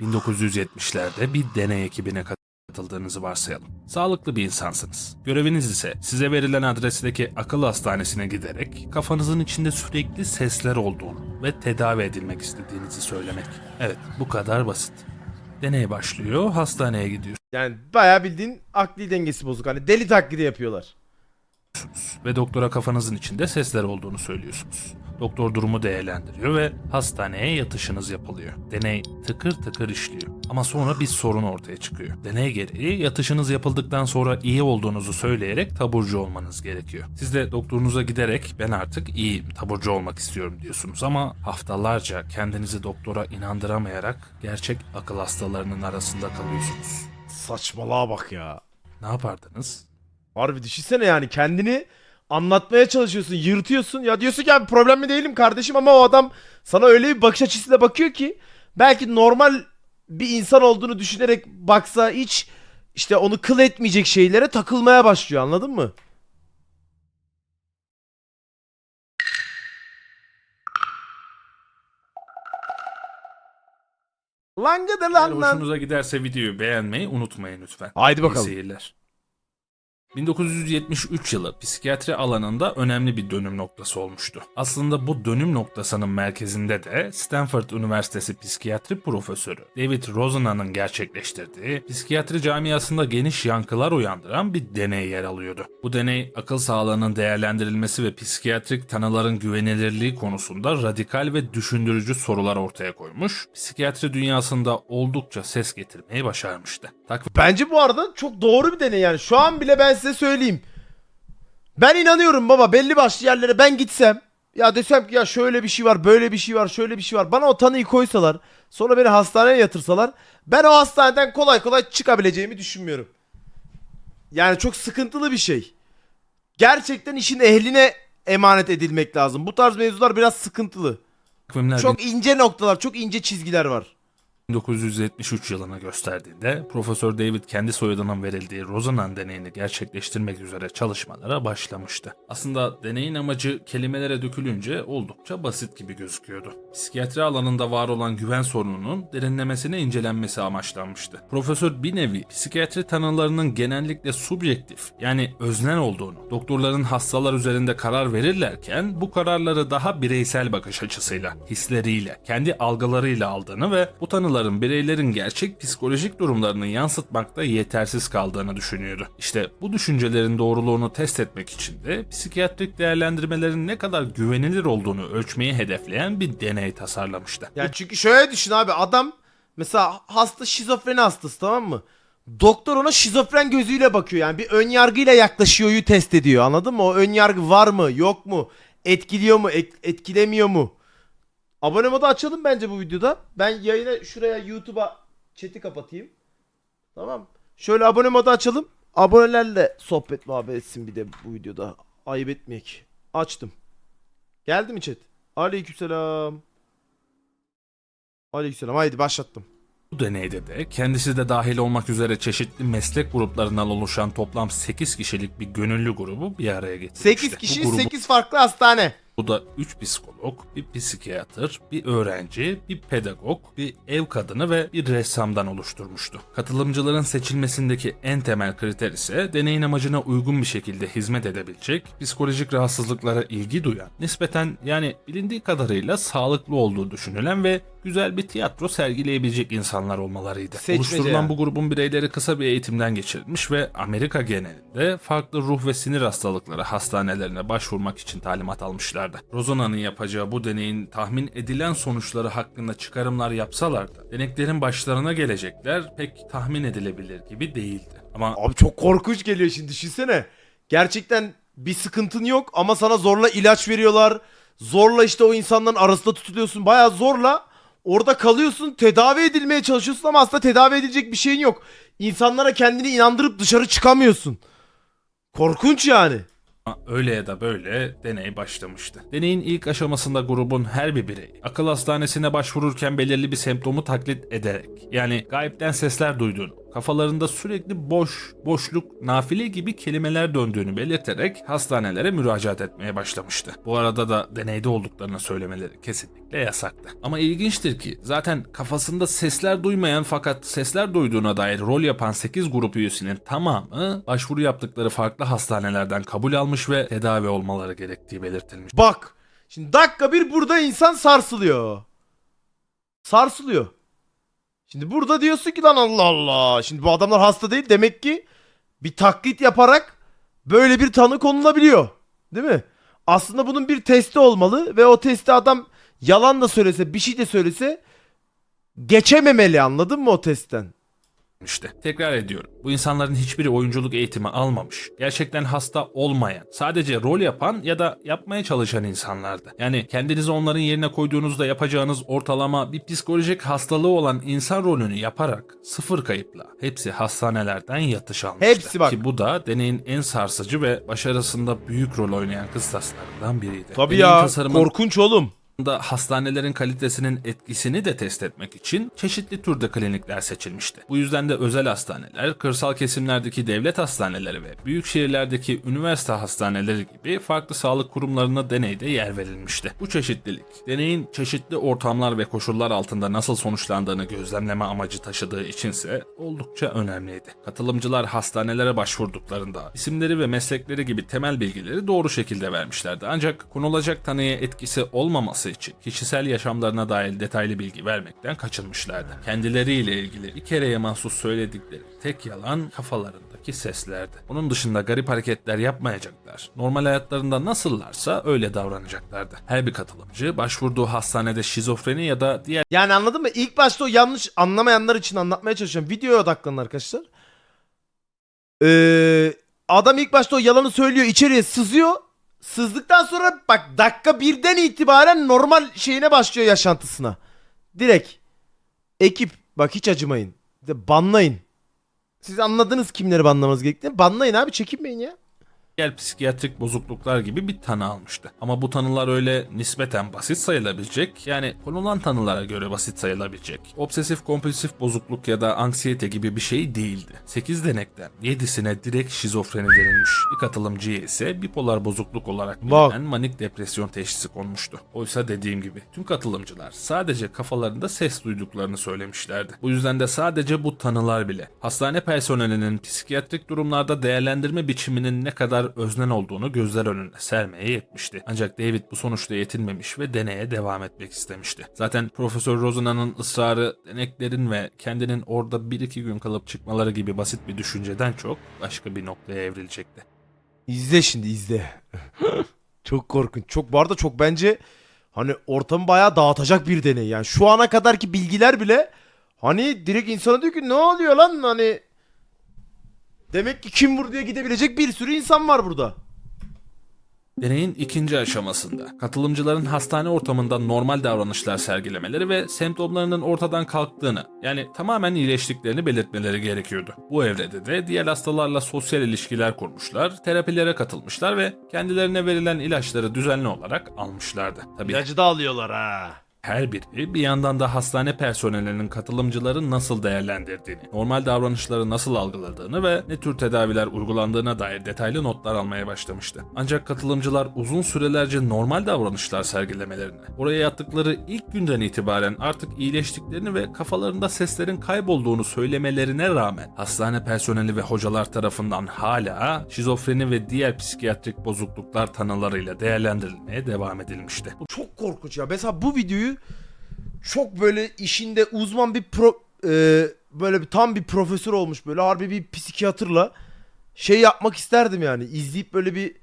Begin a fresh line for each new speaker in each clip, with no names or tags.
1970'lerde bir deney ekibine katıldığınızı varsayalım. Sağlıklı bir insansınız. Göreviniz ise size verilen adresteki akıl hastanesine giderek kafanızın içinde sürekli sesler olduğunu ve tedavi edilmek istediğinizi söylemek. Evet, bu kadar basit. Deney başlıyor, hastaneye gidiyorsunuz
Yani bayağı bildiğin akli dengesi bozuk. Hani deli taklidi yapıyorlar.
Ve doktora kafanızın içinde sesler olduğunu söylüyorsunuz. Doktor durumu değerlendiriyor ve hastaneye yatışınız yapılıyor. Deney tıkır tıkır işliyor. Ama sonra bir sorun ortaya çıkıyor. Deney gereği yatışınız yapıldıktan sonra iyi olduğunuzu söyleyerek taburcu olmanız gerekiyor. Siz de doktorunuza giderek ben artık iyiyim, taburcu olmak istiyorum diyorsunuz ama haftalarca kendinizi doktora inandıramayarak gerçek akıl hastalarının arasında kalıyorsunuz.
Saçmalığa bak ya.
Ne yapardınız?
Harbi düşünsene yani kendini anlatmaya çalışıyorsun, yırtıyorsun. Ya diyorsun ki abi problemli değilim kardeşim ama o adam sana öyle bir bakış açısıyla bakıyor ki belki normal bir insan olduğunu düşünerek baksa hiç işte onu kıl etmeyecek şeylere takılmaya başlıyor anladın mı? Lan gıdı
Eğer
lan lan.
hoşunuza giderse videoyu beğenmeyi unutmayın lütfen.
Haydi
İyi
bakalım.
seyirler. 1973 yılı psikiyatri alanında önemli bir dönüm noktası olmuştu. Aslında bu dönüm noktasının merkezinde de Stanford Üniversitesi psikiyatri profesörü David Rosenhan'ın gerçekleştirdiği, psikiyatri camiasında geniş yankılar uyandıran bir deney yer alıyordu. Bu deney akıl sağlığının değerlendirilmesi ve psikiyatrik tanıların güvenilirliği konusunda radikal ve düşündürücü sorular ortaya koymuş, psikiyatri dünyasında oldukça ses getirmeyi başarmıştı.
Bence bu arada çok doğru bir deney yani. Şu an bile ben size söyleyeyim. Ben inanıyorum baba belli başlı yerlere ben gitsem ya desem ki ya şöyle bir şey var böyle bir şey var şöyle bir şey var bana o tanıyı koysalar sonra beni hastaneye yatırsalar ben o hastaneden kolay kolay çıkabileceğimi düşünmüyorum. Yani çok sıkıntılı bir şey. Gerçekten işin ehline emanet edilmek lazım. Bu tarz mevzular biraz sıkıntılı. Çok ince noktalar, çok ince çizgiler var.
1973 yılına gösterdiğinde Profesör David kendi soyadının verildiği Rosenhan deneyini gerçekleştirmek üzere çalışmalara başlamıştı. Aslında deneyin amacı kelimelere dökülünce oldukça basit gibi gözüküyordu. Psikiyatri alanında var olan güven sorununun derinlemesine incelenmesi amaçlanmıştı. Profesör bir nevi psikiyatri tanılarının genellikle subjektif yani öznel olduğunu, doktorların hastalar üzerinde karar verirlerken bu kararları daha bireysel bakış açısıyla, hisleriyle, kendi algılarıyla aldığını ve bu tanıların bireylerin gerçek psikolojik durumlarını yansıtmakta yetersiz kaldığını düşünüyordu. İşte bu düşüncelerin doğruluğunu test etmek için de psikiyatrik değerlendirmelerin ne kadar güvenilir olduğunu ölçmeyi hedefleyen bir deney tasarlamıştı.
Yani çünkü şöyle düşün abi adam mesela hasta şizofreni hastası tamam mı? Doktor ona şizofren gözüyle bakıyor yani bir ön yargıyla yaklaşıyoryu test ediyor anladın mı? O ön yargı var mı yok mu? Etkiliyor mu et- etkilemiyor mu? Abone modu açalım bence bu videoda. Ben yayına şuraya YouTube'a chat'i kapatayım. Tamam. Şöyle abone modu açalım. Abonelerle sohbet muhabbet etsin bir de bu videoda. Ayıp etmeyek. Açtım. Geldi mi chat? Aleykümselam. Aleykümselam. Haydi başlattım.
Bu deneyde de kendisi de dahil olmak üzere çeşitli meslek gruplarından oluşan toplam 8 kişilik bir gönüllü grubu bir araya getirmişti.
8
Bu
kişi
grubu
8 farklı hastane.
Bu da 3 psikolog, bir psikiyatr, bir öğrenci, bir pedagog, bir ev kadını ve bir ressamdan oluşturmuştu. Katılımcıların seçilmesindeki en temel kriter ise deneyin amacına uygun bir şekilde hizmet edebilecek, psikolojik rahatsızlıklara ilgi duyan, nispeten yani bilindiği kadarıyla sağlıklı olduğu düşünülen ve güzel bir tiyatro sergileyebilecek insanlar olmalarıydı.
Seçmece
Oluşturulan bu grubun bireyleri kısa bir eğitimden geçirilmiş ve Amerika genelinde farklı ruh ve sinir hastalıkları hastanelerine başvurmak için talimat almışlardı. Rozana'nın yapacağı bu deneyin tahmin edilen sonuçları hakkında çıkarımlar yapsalar da deneklerin başlarına gelecekler pek tahmin edilebilir gibi değildi. Ama
Abi çok korkunç geliyor şimdi düşünsene. Gerçekten bir sıkıntın yok ama sana zorla ilaç veriyorlar. Zorla işte o insanların arasında tutuluyorsun. Bayağı zorla orada kalıyorsun. Tedavi edilmeye çalışıyorsun ama aslında tedavi edilecek bir şeyin yok. İnsanlara kendini inandırıp dışarı çıkamıyorsun. Korkunç yani.
Öyle ya da böyle deney başlamıştı. Deneyin ilk aşamasında grubun her bir bireyi akıl hastanesine başvururken belirli bir semptomu taklit ederek yani gayipten sesler duyduğunu, kafalarında sürekli boş, boşluk, nafile gibi kelimeler döndüğünü belirterek hastanelere müracaat etmeye başlamıştı. Bu arada da deneyde olduklarını söylemeleri kesinlikle yasaktı. Ama ilginçtir ki zaten kafasında sesler duymayan fakat sesler duyduğuna dair rol yapan 8 grup üyesinin tamamı başvuru yaptıkları farklı hastanelerden kabul almış ve tedavi olmaları gerektiği belirtilmiş.
Bak. Şimdi dakika bir burada insan sarsılıyor. Sarsılıyor. Şimdi burada diyorsun ki lan Allah Allah. Şimdi bu adamlar hasta değil. Demek ki bir taklit yaparak böyle bir tanı konulabiliyor. Değil mi? Aslında bunun bir testi olmalı ve o testi adam yalan da söylese bir şey de söylese geçememeli anladın mı o testten?
İşte. Tekrar ediyorum. Bu insanların hiçbiri oyunculuk eğitimi almamış. Gerçekten hasta olmayan, sadece rol yapan ya da yapmaya çalışan insanlardı. Yani kendinizi onların yerine koyduğunuzda yapacağınız ortalama bir psikolojik hastalığı olan insan rolünü yaparak sıfır kayıpla hepsi hastanelerden yatış almıştı.
Hepsi bak.
Ki bu da deneyin en sarsıcı ve başarısında büyük rol oynayan kıstaslarından biriydi.
Tabii
Deneyin
ya korkunç oğlum.
Da hastanelerin kalitesinin etkisini de test etmek için çeşitli türde klinikler seçilmişti. Bu yüzden de özel hastaneler, kırsal kesimlerdeki devlet hastaneleri ve büyük şehirlerdeki üniversite hastaneleri gibi farklı sağlık kurumlarına deneyde yer verilmişti. Bu çeşitlilik, deneyin çeşitli ortamlar ve koşullar altında nasıl sonuçlandığını gözlemleme amacı taşıdığı içinse oldukça önemliydi. Katılımcılar hastanelere başvurduklarında isimleri ve meslekleri gibi temel bilgileri doğru şekilde vermişlerdi. Ancak konulacak tanıya etkisi olmaması için kişisel yaşamlarına dair detaylı bilgi vermekten kaçınmışlardı. Kendileriyle ilgili bir kereye mahsus söyledikleri tek yalan kafalarındaki seslerdi. Onun dışında garip hareketler yapmayacaklar. Normal hayatlarında nasıllarsa öyle davranacaklardı. Her bir katılımcı başvurduğu hastanede şizofreni ya da diğer
Yani anladın mı? İlk başta o yanlış anlamayanlar için anlatmaya çalışıyorum. Videoya odaklanın arkadaşlar. Ee, adam ilk başta o yalanı söylüyor, içeriye sızıyor. Sızdıktan sonra bak dakika birden itibaren normal şeyine başlıyor yaşantısına. Direkt. Ekip bak hiç acımayın. De banlayın. Siz anladınız kimleri banlamanız gerektiğini. Banlayın abi çekinmeyin ya.
Diğer psikiyatrik bozukluklar gibi bir tanı almıştı. Ama bu tanılar öyle nispeten basit sayılabilecek, yani konulan tanılara göre basit sayılabilecek. Obsesif kompulsif bozukluk ya da anksiyete gibi bir şey değildi. 8 denekten 7'sine direkt şizofreni denilmiş. Bir katılımcıya ise bipolar bozukluk olarak bilinen manik depresyon teşhisi konmuştu. Oysa dediğim gibi tüm katılımcılar sadece kafalarında ses duyduklarını söylemişlerdi. Bu yüzden de sadece bu tanılar bile hastane personelinin psikiyatrik durumlarda değerlendirme biçiminin ne kadar öznen olduğunu gözler önüne sermeye yetmişti. Ancak David bu sonuçla yetinmemiş ve deneye devam etmek istemişti. Zaten Profesör Rosana'nın ısrarı deneklerin ve kendinin orada bir iki gün kalıp çıkmaları gibi basit bir düşünceden çok başka bir noktaya evrilecekti.
İzle şimdi izle. çok korkunç. Çok bu arada çok bence hani ortamı bayağı dağıtacak bir deney. Yani şu ana kadarki bilgiler bile hani direkt insana diyor ki ne oluyor lan hani Demek ki kim vur diye gidebilecek bir sürü insan var burada.
Deneyin ikinci aşamasında katılımcıların hastane ortamında normal davranışlar sergilemeleri ve semptomlarının ortadan kalktığını yani tamamen iyileştiklerini belirtmeleri gerekiyordu. Bu evrede de diğer hastalarla sosyal ilişkiler kurmuşlar, terapilere katılmışlar ve kendilerine verilen ilaçları düzenli olarak almışlardı. Tabii
İlacı da alıyorlar ha.
Her biri bir yandan da hastane personelinin katılımcıları nasıl değerlendirdiğini, normal davranışları nasıl algıladığını ve ne tür tedaviler uygulandığına dair detaylı notlar almaya başlamıştı. Ancak katılımcılar uzun sürelerce normal davranışlar sergilemelerini, oraya yattıkları ilk günden itibaren artık iyileştiklerini ve kafalarında seslerin kaybolduğunu söylemelerine rağmen hastane personeli ve hocalar tarafından hala şizofreni ve diğer psikiyatrik bozukluklar tanılarıyla değerlendirilmeye devam edilmişti. Bu
Çok korkunç ya. Mesela bu videoyu çok böyle işinde uzman bir pro e, böyle bir tam bir profesör olmuş böyle harbi bir psikiyatrla şey yapmak isterdim yani. İzleyip böyle bir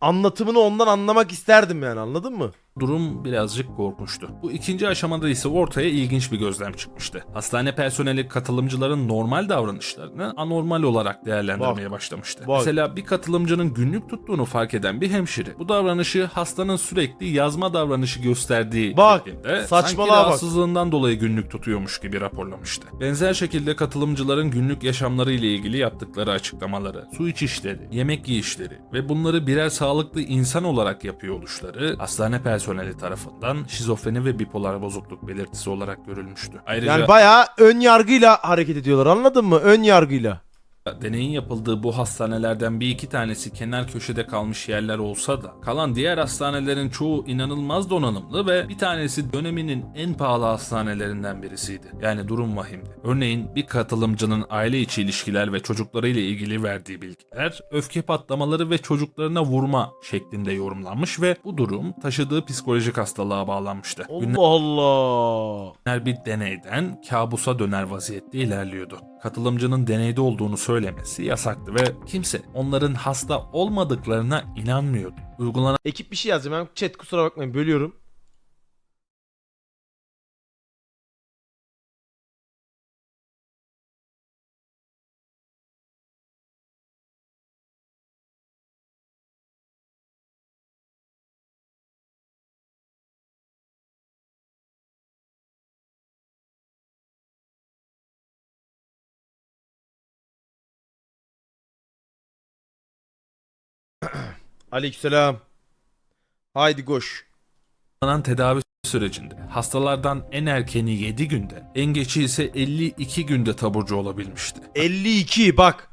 anlatımını ondan anlamak isterdim yani anladın mı?
Durum birazcık korkunçtu. Bu ikinci aşamada ise ortaya ilginç bir gözlem çıkmıştı. Hastane personeli katılımcıların normal davranışlarını anormal olarak değerlendirmeye başlamıştı.
bak.
Mesela bir katılımcının günlük tuttuğunu fark eden bir hemşire bu davranışı hastanın sürekli yazma davranışı gösterdiği
Bak, saçmalığa
sanki
bak.
rahatsızlığından dolayı günlük tutuyormuş gibi raporlamıştı. Benzer şekilde katılımcıların günlük yaşamları ile ilgili yaptıkları açıklamaları, su içişleri, yemek yiyişleri ve bunları birer sağlıklı insan olarak yapıyor oluşları hastane personeli personeli tarafından şizofreni ve bipolar bozukluk belirtisi olarak görülmüştü. Ayrıca
Yani bayağı ön yargıyla hareket ediyorlar anladın mı? Ön yargıyla.
Deneyin yapıldığı bu hastanelerden bir iki tanesi kenar köşede kalmış yerler olsa da kalan diğer hastanelerin çoğu inanılmaz donanımlı ve bir tanesi döneminin en pahalı hastanelerinden birisiydi. Yani durum vahimdi. Örneğin bir katılımcının aile içi ilişkiler ve çocuklarıyla ilgili verdiği bilgiler öfke patlamaları ve çocuklarına vurma şeklinde yorumlanmış ve bu durum taşıdığı psikolojik hastalığa bağlanmıştı. Günler
Allah Allah.
Günler bir deneyden kabusa döner vaziyette ilerliyordu. Katılımcının deneyde olduğunu söylemesi yasaktı ve kimse onların hasta olmadıklarına inanmıyordu. Uygulanan
Ekip bir şey yazacağım. Ben chat kusura bakmayın bölüyorum. Aleykümselam. Haydi koş.
tedavi sürecinde hastalardan en erkeni 7 günde, en geçi ise 52 günde taburcu olabilmişti.
52 bak.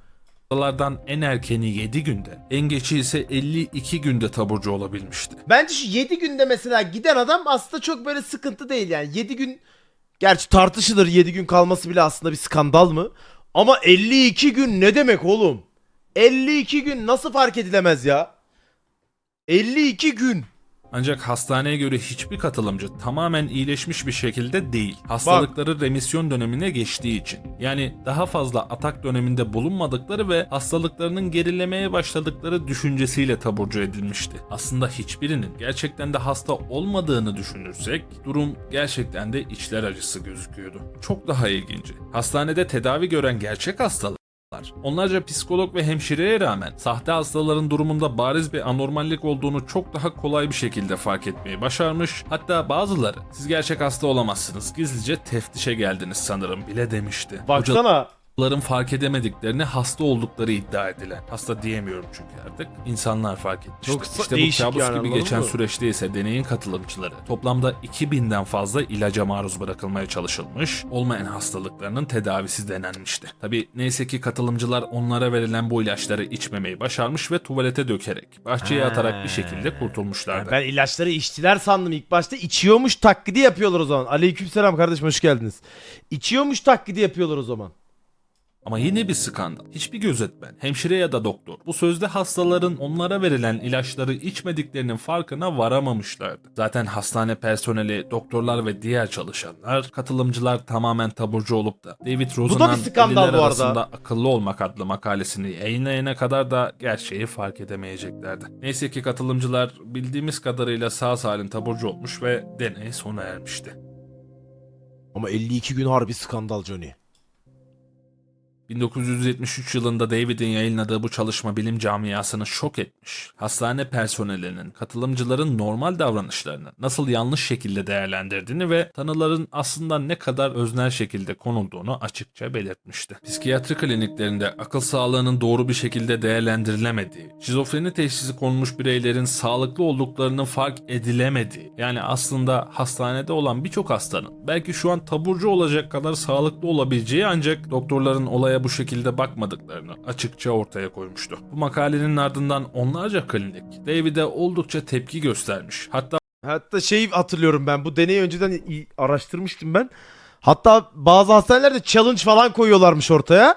Hastalardan en erkeni 7 günde, en geçi ise 52 günde taburcu olabilmişti.
Bence şu 7 günde mesela giden adam aslında çok böyle sıkıntı değil yani. 7 gün gerçi tartışılır 7 gün kalması bile aslında bir skandal mı? Ama 52 gün ne demek oğlum? 52 gün nasıl fark edilemez ya? 52 gün.
Ancak hastaneye göre hiçbir katılımcı tamamen iyileşmiş bir şekilde değil. Hastalıkları remisyon dönemine geçtiği için. Yani daha fazla atak döneminde bulunmadıkları ve hastalıklarının gerilemeye başladıkları düşüncesiyle taburcu edilmişti. Aslında hiçbirinin gerçekten de hasta olmadığını düşünürsek durum gerçekten de içler acısı gözüküyordu. Çok daha ilginci. Hastanede tedavi gören gerçek hastalar Onlarca psikolog ve hemşireye rağmen sahte hastaların durumunda bariz bir anormallik olduğunu çok daha kolay bir şekilde fark etmeyi başarmış. Hatta bazıları siz gerçek hasta olamazsınız gizlice teftişe geldiniz sanırım bile demişti.
Baksana.
Hocaların fark edemediklerini hasta oldukları iddia edilen. Hasta diyemiyorum çünkü artık. insanlar fark etmişti.
Çok sa-
işte bu kabus
yani,
gibi geçen
mı?
süreçte ise deneyin katılımcıları toplamda 2000'den fazla ilaca maruz bırakılmaya çalışılmış, olmayan hastalıklarının tedavisi denenmişti. Tabi neyse ki katılımcılar onlara verilen bu ilaçları içmemeyi başarmış ve tuvalete dökerek, bahçeye atarak bir şekilde kurtulmuşlardı.
Ben ilaçları içtiler sandım ilk başta. İçiyormuş taklidi yapıyorlar o zaman. Aleykümselam kardeşim hoş geldiniz. İçiyormuş taklidi yapıyorlar o zaman.
Ama yine bir skandal. Hiçbir gözetmen, hemşire ya da doktor bu sözde hastaların onlara verilen ilaçları içmediklerinin farkına varamamışlardı. Zaten hastane personeli, doktorlar ve diğer çalışanlar, katılımcılar tamamen taburcu olup da David Rosen'ın
bu arada.
arasında akıllı olmak adlı makalesini yayınlayana kadar da gerçeği fark edemeyeceklerdi. Neyse ki katılımcılar bildiğimiz kadarıyla sağ salim taburcu olmuş ve deney sona ermişti.
Ama 52 gün harbi skandal Johnny.
1973 yılında David'in yayınladığı bu çalışma bilim camiasını şok etmiş. Hastane personelinin katılımcıların normal davranışlarını nasıl yanlış şekilde değerlendirdiğini ve tanıların aslında ne kadar öznel şekilde konulduğunu açıkça belirtmişti. Psikiyatri kliniklerinde akıl sağlığının doğru bir şekilde değerlendirilemediği, şizofreni teşhisi konmuş bireylerin sağlıklı olduklarının fark edilemediği, yani aslında hastanede olan birçok hastanın belki şu an taburcu olacak kadar sağlıklı olabileceği ancak doktorların olaya bu şekilde bakmadıklarını açıkça ortaya koymuştu. Bu makalenin ardından onlarca klinik David'e oldukça tepki göstermiş. Hatta
Hatta şey hatırlıyorum ben bu deneyi önceden araştırmıştım ben. Hatta bazı hastanelerde challenge falan koyuyorlarmış ortaya.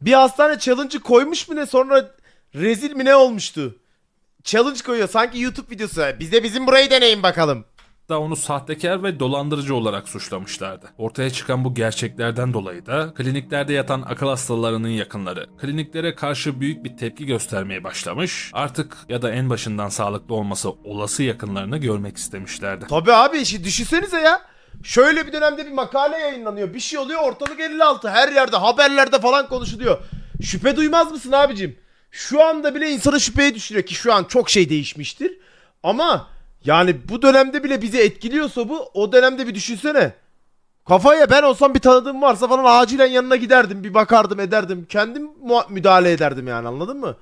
Bir hastane challenge'ı koymuş mu ne sonra rezil mi ne olmuştu? Challenge koyuyor sanki YouTube videosu. Biz de bizim burayı deneyin bakalım.
Da onu sahtekar ve dolandırıcı olarak suçlamışlardı. Ortaya çıkan bu gerçeklerden dolayı da kliniklerde yatan akıl hastalarının yakınları kliniklere karşı büyük bir tepki göstermeye başlamış. Artık ya da en başından sağlıklı olması olası yakınlarını görmek istemişlerdi.
Tabii abi işi düşünsenize ya. Şöyle bir dönemde bir makale yayınlanıyor. Bir şey oluyor ortalık 56. Her yerde haberlerde falan konuşuluyor. Şüphe duymaz mısın abicim? Şu anda bile insanı şüpheye düşürüyor ki şu an çok şey değişmiştir. Ama yani bu dönemde bile bizi etkiliyorsa bu o dönemde bir düşünsene. Kafaya ben olsam bir tanıdığım varsa falan acilen yanına giderdim. Bir bakardım ederdim. Kendim müdahale ederdim yani anladın mı?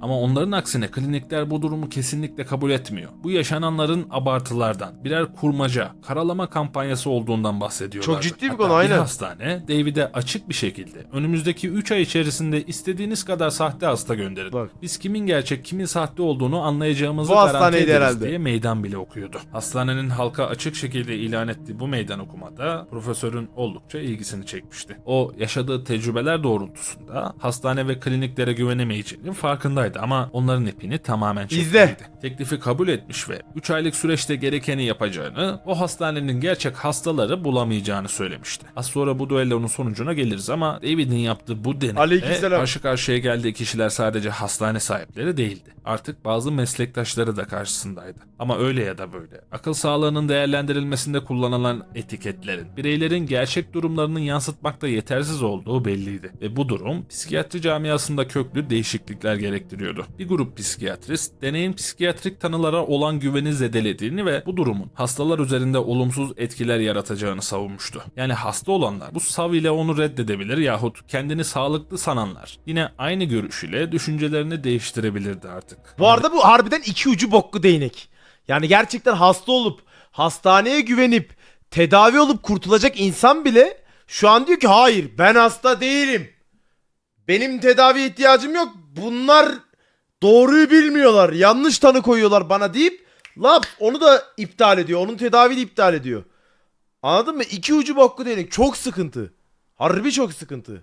Ama onların aksine klinikler bu durumu kesinlikle kabul etmiyor. Bu yaşananların abartılardan, birer kurmaca, karalama kampanyası olduğundan bahsediyorlar.
Çok ciddi bir konu, aynen.
Bir hastane David'e açık bir şekilde önümüzdeki 3 ay içerisinde istediğiniz kadar sahte hasta gönderin.
Bak.
Biz kimin gerçek kimin sahte olduğunu anlayacağımızı
Bu
garanti ederiz
herhalde.
diye meydan bile okuyordu. Hastanenin halka açık şekilde ilan ettiği bu meydan okumada profesörün oldukça ilgisini çekmişti. O yaşadığı tecrübeler doğrultusunda hastane ve kliniklere güvenemeyeceğinin farkındaydı ama onların ipini tamamen
İzle.
çekmedi. Teklifi kabul etmiş ve 3 aylık süreçte gerekeni yapacağını, o hastanenin gerçek hastaları bulamayacağını söylemişti. Az sonra bu düellonun sonucuna geliriz ama David'in yaptığı bu deneyde karşı karşıya geldiği kişiler sadece hastane sahipleri değildi. Artık bazı meslektaşları da karşısındaydı. Ama öyle ya da böyle. Akıl sağlığının değerlendirilmesinde kullanılan etiketlerin, bireylerin gerçek durumlarını yansıtmakta yetersiz olduğu belliydi. Ve bu durum psikiyatri camiasında köklü değişiklikler gerektiriyordu. Bir grup psikiyatrist, deneyin psikiyatrik tanılara olan güveni zedelediğini ve bu durumun hastalar üzerinde olumsuz etkiler yaratacağını savunmuştu. Yani hasta olanlar bu sav ile onu reddedebilir yahut kendini sağlıklı sananlar yine aynı görüş ile düşüncelerini değiştirebilirdi artık.
Bu arada bu harbiden iki ucu boklu değnek. Yani gerçekten hasta olup hastaneye güvenip tedavi olup kurtulacak insan bile şu an diyor ki hayır ben hasta değilim. Benim tedavi ihtiyacım yok. Bunlar doğruyu bilmiyorlar. Yanlış tanı koyuyorlar bana deyip lap onu da iptal ediyor. Onun tedavini iptal ediyor. Anladın mı? İki ucu boklu değnek. Çok sıkıntı. Harbi çok sıkıntı.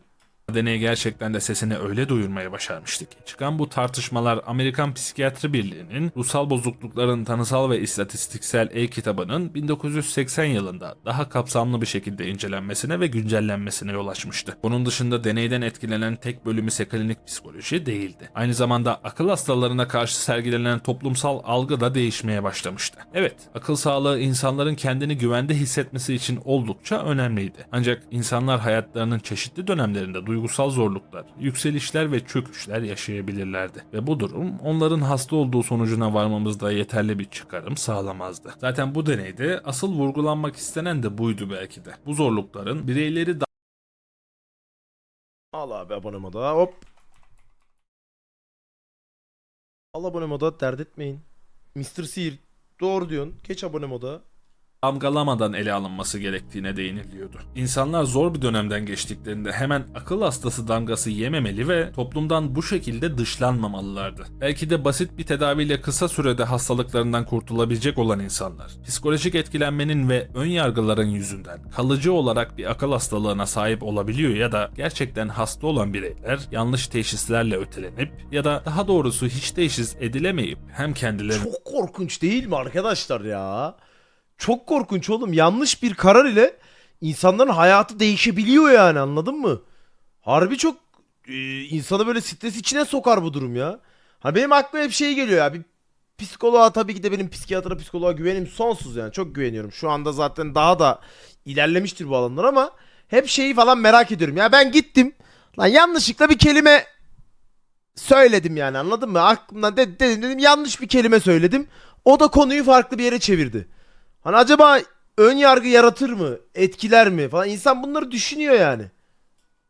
Deney gerçekten de sesini öyle duyurmaya başarmıştı ki. Çıkan bu tartışmalar Amerikan Psikiyatri Birliği'nin Ruhsal Bozuklukların Tanısal ve İstatistiksel E-kitabının 1980 yılında daha kapsamlı bir şekilde incelenmesine ve güncellenmesine yol açmıştı. Bunun dışında deneyden etkilenen tek bölüm ise klinik psikoloji değildi. Aynı zamanda akıl hastalarına karşı sergilenen toplumsal algı da değişmeye başlamıştı. Evet, akıl sağlığı insanların kendini güvende hissetmesi için oldukça önemliydi. Ancak insanlar hayatlarının çeşitli dönemlerinde duygusal zorluklar, yükselişler ve çöküşler yaşayabilirlerdi. Ve bu durum onların hasta olduğu sonucuna varmamızda yeterli bir çıkarım sağlamazdı. Zaten bu deneyde asıl vurgulanmak istenen de buydu belki de. Bu zorlukların bireyleri
Al abi abone moda hop. Al abone moda dert etmeyin. Mr. Seer doğru diyorsun. Geç abone moda.
Damgalamadan ele alınması gerektiğine değiniliyordu. İnsanlar zor bir dönemden geçtiklerinde hemen akıl hastası damgası yememeli ve toplumdan bu şekilde dışlanmamalılardı. Belki de basit bir tedaviyle kısa sürede hastalıklarından kurtulabilecek olan insanlar, psikolojik etkilenmenin ve ön yargıların yüzünden kalıcı olarak bir akıl hastalığına sahip olabiliyor ya da gerçekten hasta olan bireyler yanlış teşhislerle ötelenip ya da daha doğrusu hiç teşhis edilemeyip hem kendileri
Çok korkunç değil mi arkadaşlar ya? Çok korkunç oğlum. Yanlış bir karar ile insanların hayatı değişebiliyor yani anladın mı? Harbi çok e, insanı böyle stres içine sokar bu durum ya. Ha benim aklıma hep şey geliyor ya. Bir psikoloğa tabii ki de benim psikiyatra psikoloğa güvenim sonsuz yani. Çok güveniyorum. Şu anda zaten daha da ilerlemiştir bu alanlar ama hep şeyi falan merak ediyorum. Ya ben gittim. Lan yanlışlıkla bir kelime söyledim yani anladın mı? Aklımdan de- dedim dedim yanlış bir kelime söyledim. O da konuyu farklı bir yere çevirdi. Hani acaba ön yargı yaratır mı? Etkiler mi falan. İnsan bunları düşünüyor yani.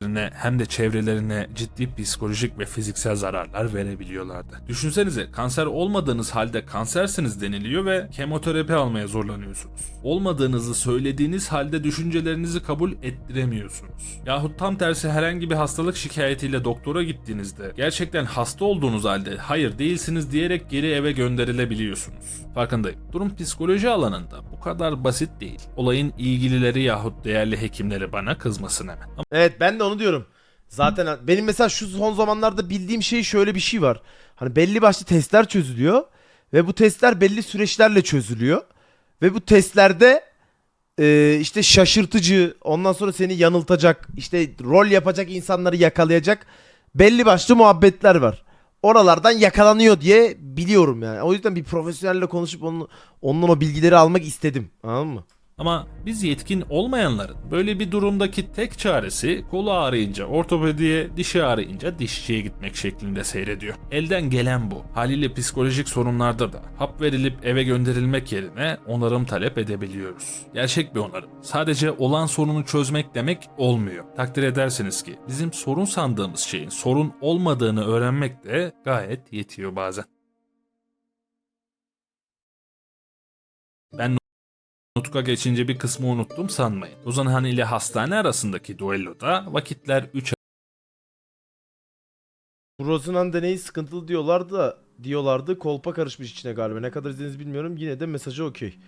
Çevrelerine hem de çevrelerine ciddi psikolojik ve fiziksel zararlar verebiliyorlardı. Düşünsenize kanser olmadığınız halde kansersiniz deniliyor ve kemoterapi almaya zorlanıyorsunuz. Olmadığınızı söylediğiniz halde düşüncelerinizi kabul ettiremiyorsunuz. Yahut tam tersi herhangi bir hastalık şikayetiyle doktora gittiğinizde gerçekten hasta olduğunuz halde hayır değilsiniz diyerek geri eve gönderilebiliyorsunuz. Farkındayım. Durum psikoloji alanında bu kadar basit değil. Olayın ilgilileri yahut değerli hekimleri bana kızmasın hemen.
Evet ben de onu diyorum. Zaten benim mesela şu son zamanlarda bildiğim şey şöyle bir şey var. Hani belli başlı testler çözülüyor ve bu testler belli süreçlerle çözülüyor. Ve bu testlerde e, işte şaşırtıcı, ondan sonra seni yanıltacak, işte rol yapacak insanları yakalayacak belli başlı muhabbetler var. Oralardan yakalanıyor diye biliyorum yani. O yüzden bir profesyonelle konuşup onun, ondan o bilgileri almak istedim. Anladın mı?
Ama biz yetkin olmayanların böyle bir durumdaki tek çaresi kolu ağrıyınca ortopediye, dişi ağrıyınca dişçiye gitmek şeklinde seyrediyor. Elden gelen bu. Haliyle psikolojik sorunlarda da hap verilip eve gönderilmek yerine onarım talep edebiliyoruz. Gerçek bir onarım. Sadece olan sorunu çözmek demek olmuyor. Takdir edersiniz ki bizim sorun sandığımız şeyin sorun olmadığını öğrenmek de gayet yetiyor bazen. Ben Nutuk'a geçince bir kısmı unuttum sanmayın. Ozanhan ile hastane arasındaki duelloda vakitler 3
Bu Rosenan deneyi sıkıntılı diyorlardı da diyorlardı kolpa karışmış içine galiba. Ne kadar izlediğinizi bilmiyorum. Yine de mesajı okey.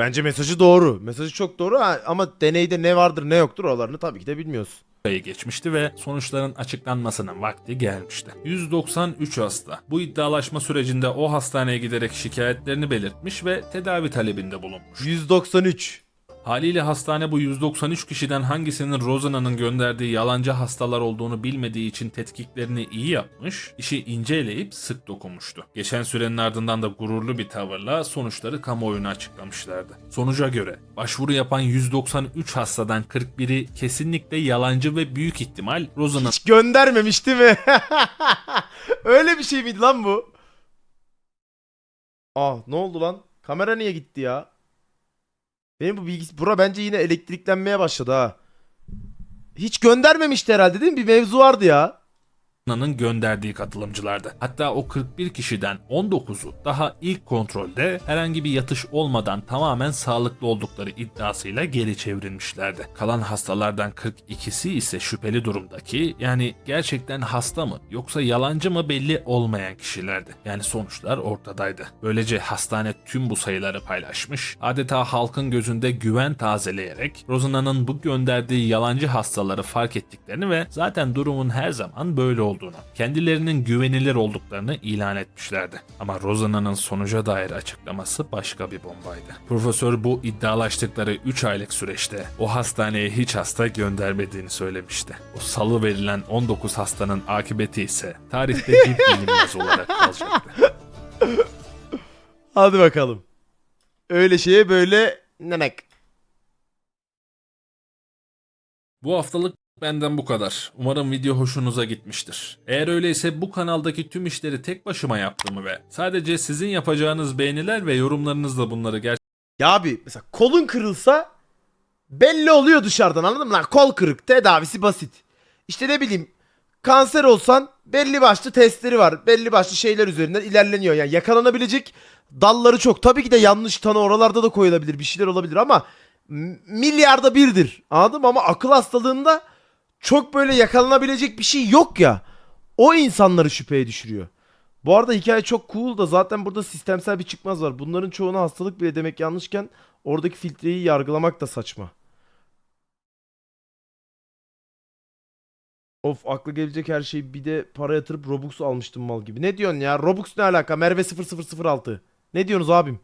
Bence mesajı doğru. Mesajı çok doğru ha, ama deneyde ne vardır ne yoktur oralarını tabii ki de bilmiyoruz.
ayı geçmişti ve sonuçların açıklanmasının vakti gelmişti. 193 hasta. Bu iddialaşma sürecinde o hastaneye giderek şikayetlerini belirtmiş ve tedavi talebinde bulunmuş.
193.
Haliyle hastane bu 193 kişiden hangisinin Rosana'nın gönderdiği yalancı hastalar olduğunu bilmediği için tetkiklerini iyi yapmış, işi ince eleyip sık dokunmuştu. Geçen sürenin ardından da gururlu bir tavırla sonuçları kamuoyuna açıklamışlardı. Sonuca göre başvuru yapan 193 hastadan 41'i kesinlikle yalancı ve büyük ihtimal Rosana'nın
Hiç göndermemiş değil mi? Öyle bir şey miydi lan bu? Ah ne oldu lan? Kamera niye gitti ya? Benim bu bilgis bura bence yine elektriklenmeye başladı ha. Hiç göndermemişti herhalde değil mi? Bir mevzu vardı ya.
Rosana'nın gönderdiği katılımcılardı. Hatta o 41 kişiden 19'u daha ilk kontrolde herhangi bir yatış olmadan tamamen sağlıklı oldukları iddiasıyla geri çevrilmişlerdi. Kalan hastalardan 42'si ise şüpheli durumdaki yani gerçekten hasta mı yoksa yalancı mı belli olmayan kişilerdi. Yani sonuçlar ortadaydı. Böylece hastane tüm bu sayıları paylaşmış, adeta halkın gözünde güven tazeleyerek Rosana'nın bu gönderdiği yalancı hastaları fark ettiklerini ve zaten durumun her zaman böyle olduğunu, kendilerinin güvenilir olduklarını ilan etmişlerdi. Ama Rosana'nın sonuca dair açıklaması başka bir bombaydı. Profesör bu iddialaştıkları 3 aylık süreçte o hastaneye hiç hasta göndermediğini söylemişti. O salı verilen 19 hastanın akıbeti ise tarihte bir bilinmez olarak kalacaktı.
Hadi bakalım. Öyle şeye böyle nenek.
Bu haftalık benden bu kadar. Umarım video hoşunuza gitmiştir. Eğer öyleyse bu kanaldaki tüm işleri tek başıma yaptığımı ve sadece sizin yapacağınız beğeniler ve yorumlarınızla bunları gerçekten
Ya abi mesela kolun kırılsa belli oluyor dışarıdan anladın mı lan? Kol kırık tedavisi basit. İşte ne bileyim kanser olsan belli başlı testleri var. Belli başlı şeyler üzerinden ilerleniyor. Yani yakalanabilecek dalları çok. Tabii ki de yanlış tanı oralarda da koyulabilir. Bir şeyler olabilir ama milyarda birdir. Anladın mı? Ama akıl hastalığında çok böyle yakalanabilecek bir şey yok ya. O insanları şüpheye düşürüyor. Bu arada hikaye çok cool da zaten burada sistemsel bir çıkmaz var. Bunların çoğuna hastalık bile demek yanlışken oradaki filtreyi yargılamak da saçma. Of akla gelecek her şeyi bir de para yatırıp Robux almıştım mal gibi. Ne diyorsun ya? Robux ne alaka? Merve 0006. Ne diyorsunuz abim?